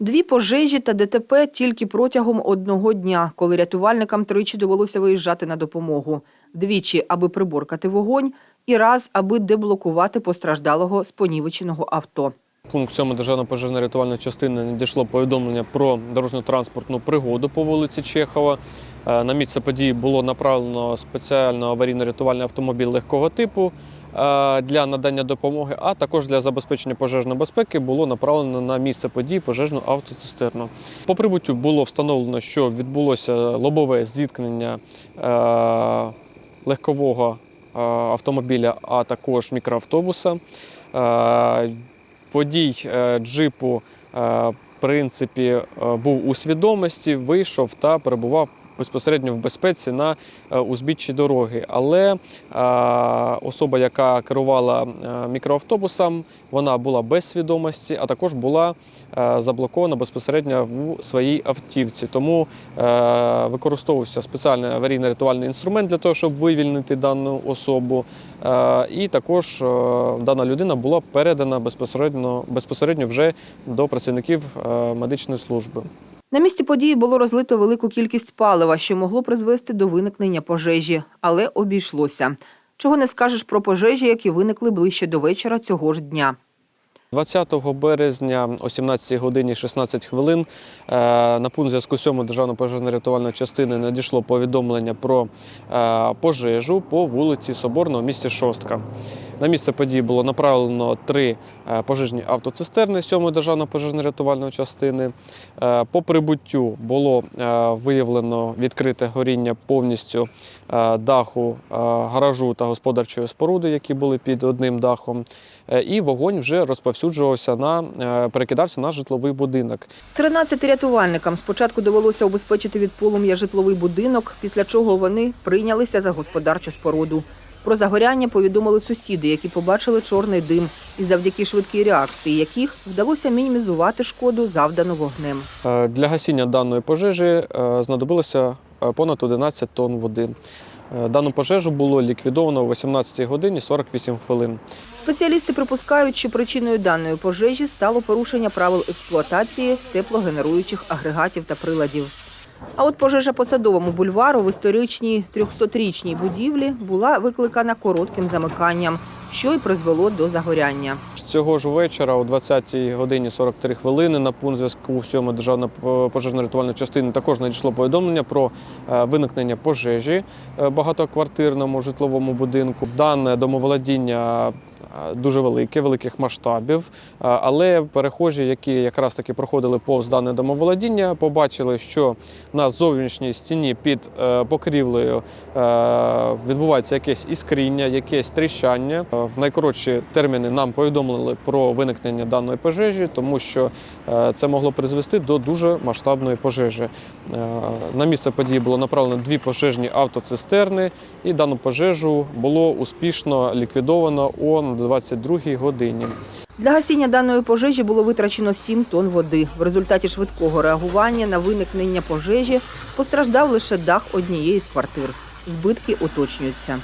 Дві пожежі та ДТП тільки протягом одного дня, коли рятувальникам тричі довелося виїжджати на допомогу. Двічі, аби приборкати вогонь, і раз, аби деблокувати постраждалого з понівеченого авто. Пункт 7 державної пожежно-рятувальної частини надійшло повідомлення про дорожньо-транспортну пригоду по вулиці Чехова. Е, На місце події було направлено спеціально аварійно-рятувальний автомобіль легкого типу для надання допомоги, а також для забезпечення пожежної безпеки було направлено на місце події пожежну автоцистерну. По прибуттю було встановлено, що відбулося лобове зіткнення е, легкового е, автомобіля, а також мікроавтобуса. Е, Водій е, джипу е, в принципі е, був у свідомості, вийшов та перебував безпосередньо в безпеці на е, узбіччі дороги. Але е, особа, яка керувала е, мікроавтобусом, вона була без свідомості, а також була заблокована безпосередньо в своїй автівці. Тому використовувався спеціальний аварійно-рятувальний інструмент для того, щоб вивільнити дану особу. І також дана людина була передана безпосередньо, безпосередньо вже до працівників медичної служби. На місці події було розлито велику кількість палива, що могло призвести до виникнення пожежі, але обійшлося. Чого не скажеш про пожежі, які виникли ближче до вечора цього ж дня. 20 березня о 17 годині 16 хвилин е, на пункт зв'язку 7 державної пожежно-рятувальної частини надійшло повідомлення про е, пожежу по вулиці Соборна у місті Шостка. На місце події було направлено три е, пожежні автоцистерни 7 державної пожежно-рятувальної частини. Е, По прибуттю було е, виявлено відкрите горіння повністю даху гаражу та господарчої споруди, які були під одним дахом. І вогонь вже розповсюджувався на перекидався на житловий будинок. 13 рятувальникам спочатку довелося убезпечити від полум'я житловий будинок, після чого вони прийнялися за господарчу споруду. Про загоряння повідомили сусіди, які побачили чорний дим, і завдяки швидкій реакції яких вдалося мінімізувати шкоду, завдану вогнем. Е, Для гасіння даної пожежі е, знадобилося е, понад 11 тонн води. Дану пожежу було ліквідовано о 18 годині 48 хвилин. Спеціалісти припускають, що причиною даної пожежі стало порушення правил експлуатації теплогенеруючих агрегатів та приладів. А от пожежа по садовому бульвару в історичній 300-річній будівлі була викликана коротким замиканням, що й призвело до загоряння. Цього ж вечора о 20 годині 43 хвилини на пункт зв'язку 7 державної пожежно-рятувальної частини також надійшло повідомлення про е, виникнення пожежі е, в багатоквартирному житловому будинку. Дане домоволодіння е, дуже велике, великих масштабів. Е, Але перехожі, які якраз таки проходили повз дане домоволодіння, побачили, що на зовнішній стіні під е, покрівлею е, відбувається якесь іскріння, якесь тріщання. Е, В найкоротші терміни нам повідомили про виникнення даної пожежі, тому що е, це могло призвести до дуже масштабної пожежі. Е, На місце події було направлено дві пожежні автоцистерни, і дану пожежу було успішно ліквідовано о 22-й годині. Для гасіння даної пожежі було витрачено 7 тонн води. В результаті швидкого реагування на виникнення пожежі постраждав лише дах однієї з квартир. Збитки уточнюються.